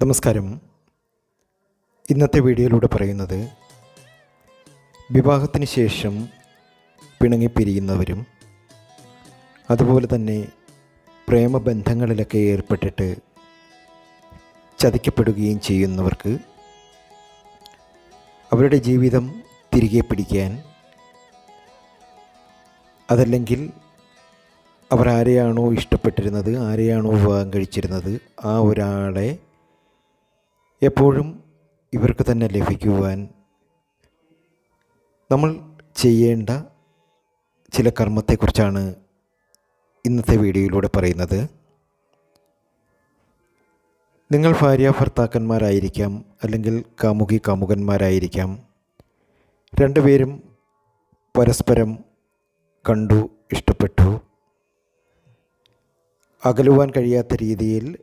നമസ്കാരം. ഇന്നത്തെ വീഡിയോയിലൂടെ പറയുന്നത് വിവാഹത്തിന് ശേഷം പിണങ്ങിപ്പിരിയുന്നവരും അതുപോലെ തന്നെ പ്രേമബന്ധങ്ങളിലൊക്കെ ഏർപ്പെട്ടിട്ട് ചതിക്കപ്പെടുകയും ചെയ്യുന്നവർക്ക് അവരുടെ ജീവിതം തിരികെ പിടിക്കാൻ അതല്ലെങ്കിൽ അവർ ആരെയാണോ ഇഷ്ടപ്പെട്ടിരുന്നത് ആരെയാണോ വിവാഹം കഴിച്ചിരുന്നത് ആ ഒരാളെ എപ്പോഴും ഇവർക്ക് തന്നെ ലഭിക്കുവാൻ നമ്മൾ ചെയ്യേണ്ട ചില കർമ്മത്തെക്കുറിച്ചാണ് ഇന്നത്തെ വീഡിയോയിലൂടെ പറയുന്നത്. നിങ്ങൾ ഭാര്യ ഭർത്താക്കന്മാരായിരിക്കാം അല്ലെങ്കിൽ കാമുകി കാമുകന്മാരായിരിക്കാം. രണ്ടുപേരും പരസ്പരം കണ്ടു ഇഷ്ടപ്പെട്ടു. അകലുവാൻ കഴിയാത്ത രീതിയിൽ